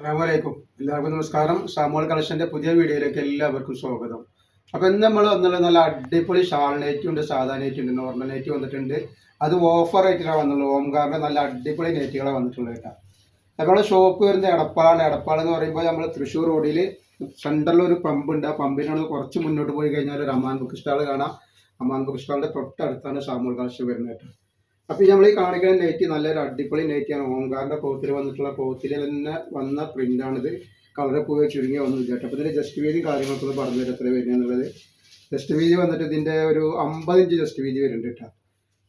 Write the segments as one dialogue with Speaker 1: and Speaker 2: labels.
Speaker 1: അസ്സാമലൈക്കും എല്ലാവർക്കും നമസ്കാരം. സാമോൾ കളക്ഷന്റെ പുതിയ വീഡിയോയിലേക്ക് എല്ലാവർക്കും സ്വാഗതം. അപ്പോൾ ഇന്ന് നമ്മൾ വന്നുള്ള നല്ല അടിപൊളി ഷാൾ നെറ്റ് ഉണ്ട് സാധാ നെറ്റ് ഉണ്ട് നോർമൽ നെറ്റ് വന്നിട്ടുണ്ട്. അത് ഓഫർ ആയിട്ടാണ് വന്നുള്ളത് ഓംകാറിന്റെ നല്ല അടിപൊളി നെറ്റുകളാണ് വന്നിട്ടുള്ളത് കേട്ടോ. നമ്മുടെ ഷോപ്പ് വരുന്നത് എടപ്പാളാണ്. എടപ്പാൾ എന്ന് പറയുമ്പോൾ നമ്മൾ തൃശ്ശൂർ റോഡിൽ സെന്ററിൽ ഒരു പമ്പ് ഉണ്ട്. ആ പമ്പിനാണ് കുറച്ച് മുന്നോട്ട് പോയി കഴിഞ്ഞാൽ ഒരു അമാൻ ബുക്ക് സ്റ്റാൾ കാണാം. അമാൻ ബുക്ക് സ്റ്റാളിന്റെ തൊട്ടടുത്താണ് സാമൂൽ കളക്ഷൻ വരുന്നത് കേട്ടോ. അപ്പൊ നമ്മൾ ഈ കാണിക്കുന്ന നെറ്റി നല്ലൊരു അടിപൊളി നെറ്റാണ് ഓംകാറിന്റെ കോത്തിൽ വന്നിട്ടുള്ള കോത്തിൽ തന്നെ വന്ന പ്രിന്റ് ആണിത്. കളറ് പോയി ചുരുങ്ങി വന്നു ചേട്ടാ അപ്പൊ ഇതിന്റെ ജസ്റ്റ് വീതി കാര്യങ്ങളൊക്കെ ഒന്ന് പറഞ്ഞു തരാം എത്ര വരുന്നുള്ളത് ജസ്റ്റ് വീതി വന്നിട്ട് ഇതിന്റെ ഒരു അമ്പത് ഇഞ്ച് ജസ്റ്റ് വീതി വരുന്നുണ്ട് കേട്ടോ.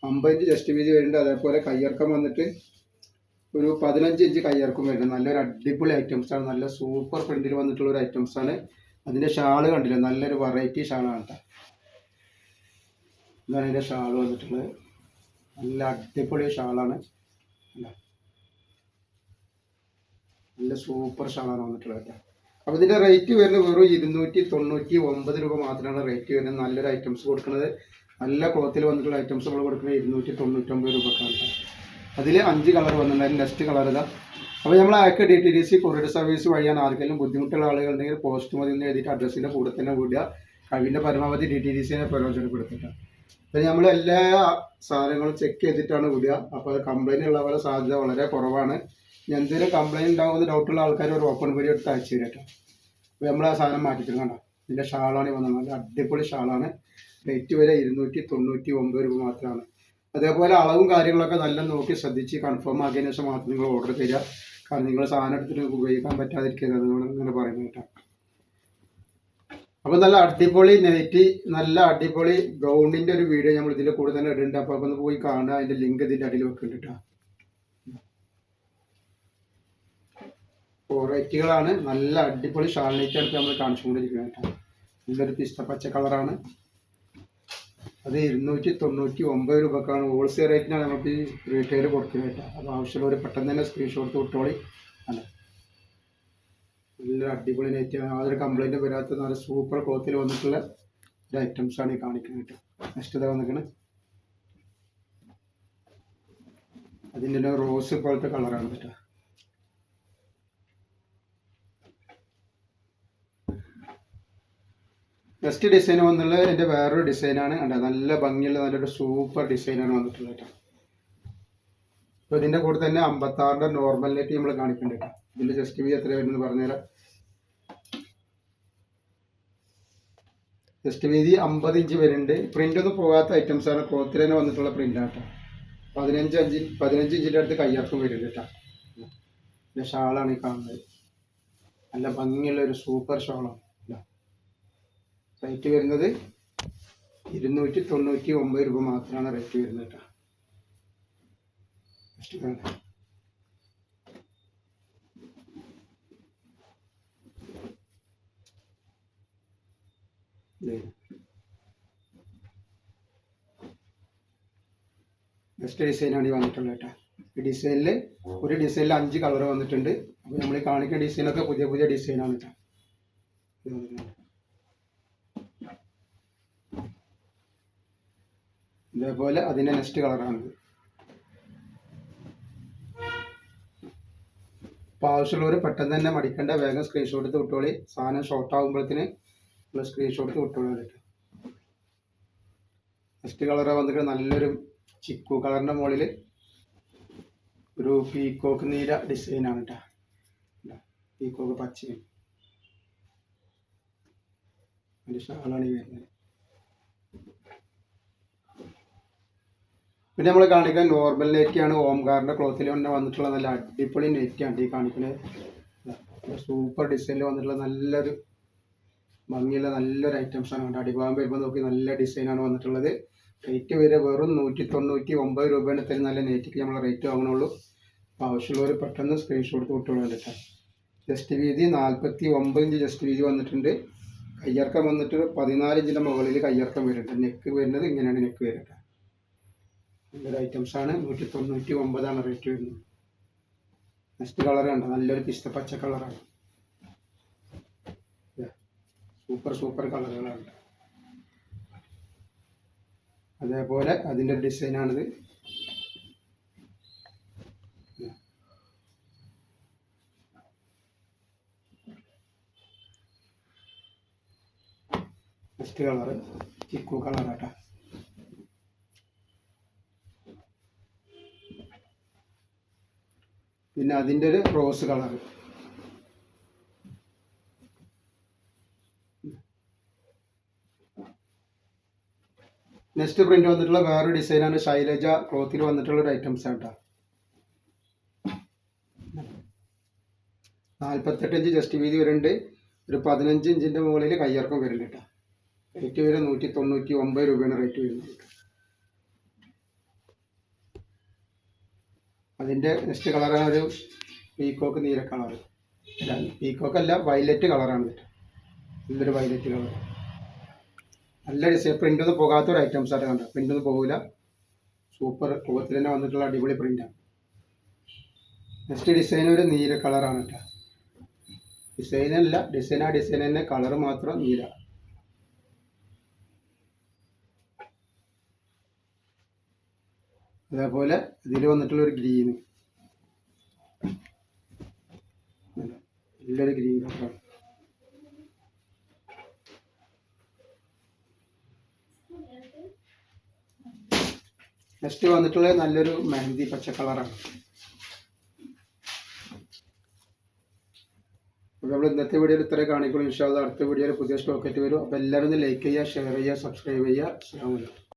Speaker 1: അമ്പത് ഇഞ്ച് ജസ്റ്റ് വീതി വരുന്നുണ്ട്. അതേപോലെ കയ്യിറക്കം വന്നിട്ട് ഒരു പതിനഞ്ച് ഇഞ്ച് കയ്യിറക്കം വരുന്നുണ്ട്. നല്ലൊരു അടിപൊളി ഐറ്റംസ് ആണ്. നല്ല സൂപ്പർ പ്രിന്റിൽ വന്നിട്ടുള്ള ഒരു ഐറ്റംസ് ആണ്. അതിന്റെ ഷാൾ കണ്ടില്ല? നല്ലൊരു വെറൈറ്റി ഷാളാണ് കേട്ടോ. ഇതാണ് ഇതിന്റെ ഷാൾ വന്നിട്ടുള്ളത്. നല്ല അടിപൊളി ഷാളാണ്. നല്ല സൂപ്പർ ഷാളാണ് വന്നിട്ടുള്ളത് കേട്ടോ. അപ്പോൾ ഇതിന്റെ റേറ്റ് വരുന്നത് വെറും ഇരുന്നൂറ്റി തൊണ്ണൂറ്റി ഒമ്പത് രൂപ മാത്രമാണ് റേറ്റ് വരുന്നത്. നല്ലൊരു ഐറ്റംസ് കൊടുക്കുന്നത്. നല്ല ക്ലോത്തിൽ വന്നിട്ടുള്ള ഐറ്റംസ് നമ്മൾ കൊടുക്കുന്നത് ഇരുന്നൂറ്റി തൊണ്ണൂറ്റൊമ്പത് രൂപക്കാണ് അതിൽ അഞ്ച് കളർ വന്നിട്ടുണ്ട് നെക്സ്റ്റ് കളർ ഇതാ. അപ്പോൾ നമ്മൾ അയക്ക D T D C courier service വഴിയാണ് ആർക്കെങ്കിലും ബുദ്ധിമുട്ടുള്ള ആളുകളുണ്ടെങ്കിൽ പോസ്റ്റ് മതി എന്ന് എഴുതിയിട്ട് അഡ്രസ്സിന്റെ കൂടെ തന്നെ വിടുക. കഴിവിന്റെ പരമാവധി ഡി ടി ഡി സിനെ അപ്പോൾ നമ്മൾ എല്ലാ സാധനങ്ങളും ചെക്ക് ചെയ്തിട്ടാണ് വിടുക. അപ്പോൾ അത് കംപ്ലൈന്റ് പോലെ സാധ്യത വളരെ കുറവാണ്. എന്തെങ്കിലും കംപ്ലൈന്റ് ഉണ്ടാകുന്ന ഡൗട്ടുള്ള ആൾക്കാർ ഒരു ഓപ്പൺ വീഡിയോ എടുത്ത് അയച്ചു തരട്ടോ അപ്പോൾ നമ്മൾ ആ സാധനം മാറ്റിത്തരും കണ്ടോ? ഇതിന്റെ ഷാളാണ് വന്നത്. നല്ല അടിപൊളി ഷാളാണ്. റേറ്റ് വരെ ഇരുന്നൂറ്റി തൊണ്ണൂറ്റി ഒമ്പത് രൂപ മാത്രമാണ് അതേപോലെ അളവും കാര്യങ്ങളൊക്കെ നല്ല നോക്കി ശ്രദ്ധിച്ച് കൺഫേം ആക്കിയതിനു ശേഷം മാത്രം നിങ്ങൾ ഓർഡർ തരിക. കാരണം നിങ്ങൾ സാധനം എടുത്തിട്ട് ഉപയോഗിക്കാൻ പറ്റാതിരിക്കുന്നത് അതുകൊണ്ട് ഇങ്ങനെ പറയുന്നത് കേട്ടോ. അപ്പൊ നല്ല അടിപൊളി നൈറ്റി നല്ല അടിപൊളി ഗ്രൗണ്ടിന്റെ ഒരു വീഡിയോ നമ്മൾ ഇതിന്റെ കൂടെ തന്നെ ഇടുന്നുണ്ട് അപ്പൊ ഒന്ന് പോയി കാണുക അതിന്റെ ലിങ്ക് ഇതിന്റെ അടിയിൽ വെക്കുന്നുണ്ട് കേട്ടോ നല്ല അടിപൊളി ഷാൾ എടുത്ത് നമ്മൾ കാണിച്ചുകൊണ്ടിരിക്കുന്നത് കേട്ടോ നല്ലൊരു പിസ്ത പച്ച കളറാണ് അത് ഇരുന്നൂറ്റി തൊണ്ണൂറ്റി ഒമ്പത് രൂപക്കാണ് ഹോൾസെയിൽ റേറ്റിനാണ് നമുക്ക് റീറ്റെയിൽ കൊടുക്കുന്നത് അപ്പോൾ ആവശ്യമുള്ളവർ പെട്ടെന്ന് തന്നെ സ്ക്രീൻഷോട്ട് നല്ല അടിപൊളി നെറ്റ് യാതൊരു കംപ്ലൈന്റും വരാത്ത നല്ല സൂപ്പർ ക്ലോത്തിൽ വന്നിട്ടുള്ള ഒരു ആണ് ഈ കാണിക്കുന്നത് കേട്ടോ. നെക്സ്റ്റ് ഇതാ വന്നിരിക്കുന്നത് അതിന്റെ റോസ് പോലത്തെ കളറാണ് കേട്ടോ. നെക്സ്റ്റ് ഡിസൈൻ വന്നുള്ളത് എന്റെ വേറൊരു ഡിസൈനാണ് കണ്ടോ? നല്ല ഭംഗിയുള്ള നല്ലൊരു സൂപ്പർ ഡിസൈനാണ് വന്നിട്ടുള്ളത് കേട്ടോ. അപ്പോൾ ഇതിന്റെ കൂടെ തന്നെ അമ്പത്താറിന്റെ നോർമൽ നെറ്റ് നമ്മൾ കാണിക്കുന്നുണ്ട് കേട്ടോ. ഇതിന്റെ ജസ്റ്റ് വി എത്ര വരുന്നത് പറഞ്ഞുതരാം. ജസ്റ്റ് വീതി അമ്പത് ഇഞ്ച് വരുന്നുണ്ട്. പ്രിന്റ് ഒന്നും പോകാത്ത ഐറ്റംസ് ആണ്. ക്ലോത്തിൽ തന്നെ വന്നിട്ടുള്ള പ്രിന്റ് കേട്ടോ പതിനഞ്ച് അഞ്ച് പതിനഞ്ച് ഇഞ്ചിന്റെ അടുത്ത് കയ്യാർക്കും വരുന്നുണ്ട് കേട്ടോ ഷാളാണ് ഈ കാണുന്നത്. നല്ല ഭംഗിയുള്ള ഒരു സൂപ്പർ ഷാളാണ്. റേറ്റ് വരുന്നത് ഇരുന്നൂറ്റി തൊണ്ണൂറ്റി ഒമ്പത് രൂപ മാത്രമാണ് റേറ്റ് വരുന്നത് കേട്ടോ നെക്സ്റ്റ് ഡിസൈനാണ് ഈ വന്നിട്ടുള്ളത് കേട്ടോ. ഈ ഡിസൈനിൽ ഒരു ഡിസൈനിൽ അഞ്ച് കളർ വന്നിട്ടുണ്ട്. അപ്പോൾ നമ്മൾ കാണിക്കുന്ന ഡിസൈനൊക്കെ പുതിയ പുതിയ ഡിസൈനാണ് കേട്ടോ. ഇത് ഇതേപോലെ അതിന്റെ നെക്സ്റ്റ് കളറാണിത് അപ്പോൾ ആവശ്യമുള്ളവർ പെട്ടെന്ന് തന്നെ മടിക്കേണ്ട വേഗം സ്ക്രീൻഷോട്ട് എടുത്ത് വിട്ടോളി. സാധനം ഷോർട്ട് ആകുമ്പോഴത്തേന് നമ്മൾ സ്ക്രീൻഷോട്ട് കേട്ടോ നെക്സ്റ്റ് കളർ വന്നിട്ട് നല്ലൊരു ചിക്കു കളറിന്റെ മുകളിൽ ഒരു പീക്കോക്ക് നീല ഡിസൈനാണ് കേട്ടോ പീക്കോക്ക് പച്ചയും. അതിന്റെ ഷാളാണ് പിന്നെ നമ്മൾ കാണിക്കാൻ നോർമൽ നെറ്റിയാണ് ഓംകാറിന്റെ ക്ലോത്തിൽ തന്നെ വന്നിട്ടുള്ള നല്ല അടിപൊളി നെറ്റിയാണ് ഈ കാണിക്കുന്നത് സൂപ്പർ ഡിസൈനിൽ വന്നിട്ടുള്ള നല്ലൊരു ഭംഗിയുള്ള നല്ലൊരു ഐറ്റംസ് ആണ് കണ്ടോ? അടിഭാഗം വരുമ്പോൾ നോക്കി നല്ല ഡിസൈനാണ് വന്നിട്ടുള്ളത്. റേറ്റ് വരെ വെറും നൂറ്റി തൊണ്ണൂറ്റി ഒമ്പത് രൂപയാണ് തരും നല്ല നെറ്റിക്ക് നമ്മൾ റേറ്റ് വാങ്ങണുള്ളൂ. അപ്പോൾ ആവശ്യമുള്ളവർ പെട്ടെന്ന് സ്ക്രീൻഷോട്ട് കൊടുത്തോളൂ കേട്ടോ ജസ്റ്റ് വീതി നാൽപ്പത്തി ഒമ്പത് ഇഞ്ച് ജസ്റ്റ് വീതി വന്നിട്ടുണ്ട്. കയ്യിറക്കം വന്നിട്ട് പതിനാല് ഇഞ്ചിന്റെ മുകളിൽ കയ്യിറക്കം വരുന്നുണ്ട്. നെക്ക് വരുന്നത് ഇങ്ങനെയാണ് നെക്ക് വരുന്നത്. നല്ലൊരു ഐറ്റംസ് ആണ്. നൂറ്റി തൊണ്ണൂറ്റി ഒമ്പതാണ് റേറ്റ് വരുന്നത് നെക്സ്റ്റ് കളർ നല്ലൊരു പിസ്ത പച്ച കളറാണ് സൂപ്പർ സൂപ്പർ കളറുകളാണ്. അതേപോലെ അതിന്റെ ഡിസൈനാണിത്. ഫസ്റ്റ് കളർ ചിക്കു കളറാട്ടാ. പിന്നെ അതിന്റെ ഒരു റോസ് കളർ നെക്സ്റ്റ് പ്രിന്റ് വന്നിട്ടുള്ള വേറൊരു ഡിസൈനാണ് ശൈലജ ക്ലോത്തിൽ വന്നിട്ടുള്ള ഒരു ഐറ്റംസ് ആണ് കേട്ടോ നാൽപ്പത്തെട്ട് ഇഞ്ച് ജസ്റ്റ് വീതി വരുന്നുണ്ട്. ഒരു പതിനഞ്ച് ഇഞ്ചിന്റെ മുകളിൽ കയ്യിറക്കം വരുന്നുണ്ട് കേട്ടോ റേറ്റ് വരെ നൂറ്റി തൊണ്ണൂറ്റി ഒമ്പത് രൂപയാണ് റേറ്റ് വരുന്നത് അതിന്റെ നെക്സ്റ്റ് കളറാണ് ഒരു പീക്കോക്ക് നീല കളർ പീക്കോക്ക് അല്ല വയലറ്റ് കളറാണ് കേട്ടോ ഇതൊരു വയലറ്റ് കളർ നല്ല ഡിസൈൻ പ്രിന്റ് ഒന്നും പോകാത്ത ഒരു ഐറ്റംസ് ആയിട്ട് പ്രിന്റ് ഒന്നും പോകില്ല സൂപ്പർ ക്ലോത്തിൽ തന്നെ വന്നിട്ടുള്ള അടിപൊളി പ്രിന്റാണ് നെക്സ്റ്റ് ഡിസൈൻ ഒരു നീല കളറാണ് കേട്ടോ ഡിസൈൻ അല്ല ഡിസൈൻ ആ ഡിസൈൻ തന്നെ കളർ മാത്രം നീല. അതേപോലെ ഇതിൽ വന്നിട്ടുള്ള ഒരു ഗ്രീന് നല്ലൊരു ഗ്രീൻ കളറാണ് നെക്സ്റ്റ് വന്നിട്ടുള്ള നല്ലൊരു മെഹന്തി പച്ച കളറാണ്. നമ്മൾ ഇന്നത്തെ വീഡിയോയിൽ ഇത്ര കാണിക്കുള്ളൂ. ഇൻഷാല്ല അടുത്ത വീഡിയോയിൽ പുതിയ സ്റ്റോക്കറ്റ് വരും. അപ്പോൾ എല്ലാവരും ലൈക്ക് ചെയ്യുക ഷെയർ ചെയ്യുക സബ്സ്ക്രൈബ് ചെയ്യുക. അസ്സാം അലൈക്കും.